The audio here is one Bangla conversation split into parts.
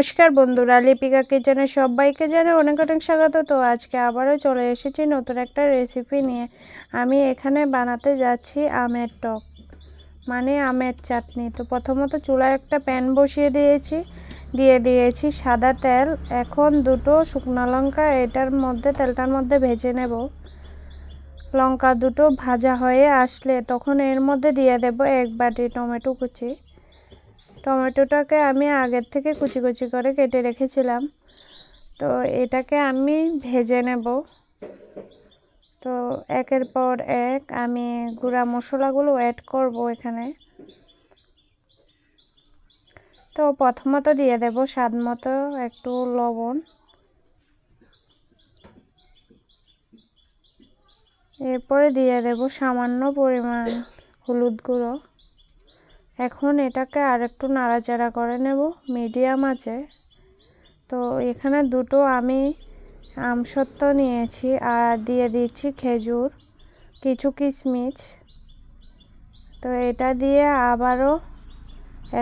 নমস্কার বন্ধুরা লিপিকা কিচেনে সবাইকে জানাই অনেক অনেক স্বাগত। তো আজকে আবারও চলে এসেছি নতুন একটা রেসিপি নিয়ে। আমি এখানে বানাতে যাচ্ছি আমের টক মানে আমের চাটনি। তো প্রথমত চুলায় একটা প্যান বসিয়ে দিয়েছি, দিয়ে দিয়েছি সাদা তেল। এখন দুটো শুকনো লঙ্কা, এটার মধ্যে, তেলটার মধ্যে ভেজে নেব। লঙ্কা দুটো ভাজা হয়ে আসলে তখন এর মধ্যে দিয়ে দেব এক বাটি টমেটো কুচি। টমেটোটাকে আমি আগের থেকে কুচি কুচি করে কেটে রেখেছিলাম। তো এটাকে আমি ভেজে নেব। তো একের পর এক আমি গুঁড়া মশলাগুলো অ্যাড করব এখানে। তো প্রথমত দিয়ে দেব স্বাদ মতো একটু লবণ। এরপরে দিয়ে দেব সামান্য পরিমাণ হলুদ গুঁড়ো। এখন এটাকে আর একটু নাড়াচাড়া করে নেব, মিডিয়াম আছে। তো এখানে দুটো আমি আমসত্ত্ব নিয়েছি আর দিয়ে দিচ্ছি খেজুর, কিছু কিশমিশ। তো এটা দিয়ে আবারও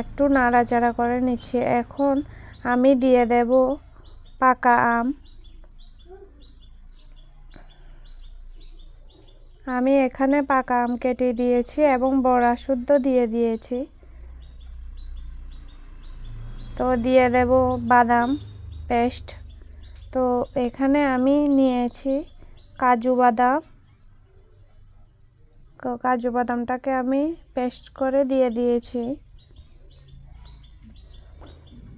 একটু নাড়াচাড়া করে নিচ্ছি। এখন আমি দিয়ে দেব পাকা আম। আমি এখানে পাকা আম কেটে দিয়েছি এবং বড়া শুদ্ধ দিয়ে দিয়েছি। তো দিয়ে দেব বাদাম পেস্ট। তো এখানে আমি নিয়েছি কাজু বাদাম। কাজু বাদামটাকে আমি পেস্ট করে দিয়ে দিয়েছি।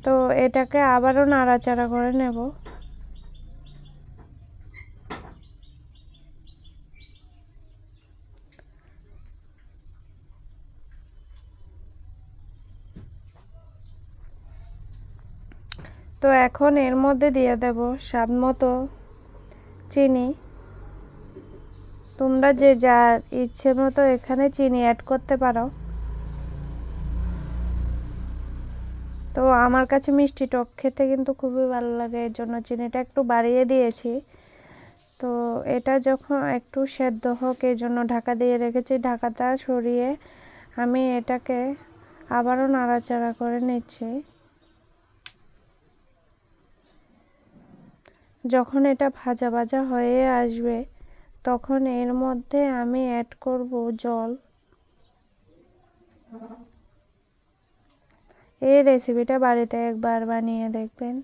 তো এটাকে আবারও নাড়াচাড়া করে নেব। তো এখন এর মধ্যে দিয়ে দেব স্বাদ মতো চিনি। তোমরা যে যার ইচ্ছে মতো এখানে চিনি অ্যাড করতে পারো। তো আমার কাছে মিষ্টি টক খেতে কিন্তু খুবই ভালো লাগে, এর জন্য চিনিটা একটু বাড়িয়ে দিয়েছি। তো এটা যখন একটু সেদ্ধ হোক এই জন্য ঢাকা দিয়ে রেখেছি, ঢাকাটা সরিয়ে আমি এটাকে আবারও নাড়াচাড়া করে নিচ্ছি। যখন এটা ভাজা ভাজা হয়ে আসবে, তখন এর মধ্যে আমি অ্যাড করব জল। এই রেসিপিটা বাড়িতে একবার বানিয়ে দেখবেন।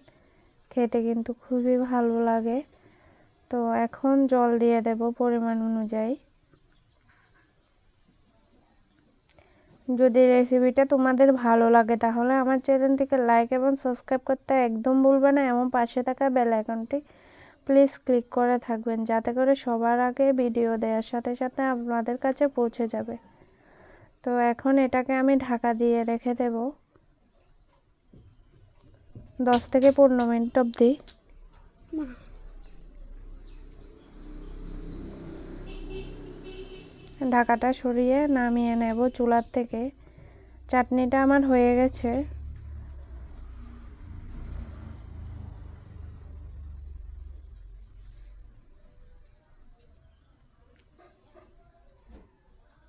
খেতে কিন্তু খুবই ভালো লাগে। তো এখন জল দিয়ে দেব পরিমাণ অনুযায়ী। যদি রেসিপিটা তোমাদের ভালো লাগে, তাহলে আমার চ্যানেলটিকে লাইক এবং সাবস্ক্রাইব করতে একদম ভুলবে না। এবং পাশে থাকা বেল আইকনটি প্লিজ ক্লিক করে থাকবেন, যাতে করে সবার আগে ভিডিও দেওয়ার সাথে সাথে আপনাদের কাছে পৌঁছে যাবে। তো এখন এটাকে আমি ঢাকা দিয়ে রেখে দেব। দশ থেকে পনেরো মিনিট অবধি। ঢাকাটা সরিয়ে নামিয়ে নেব চুলার থেকে। চাটনিটা আমার হয়ে গেছে।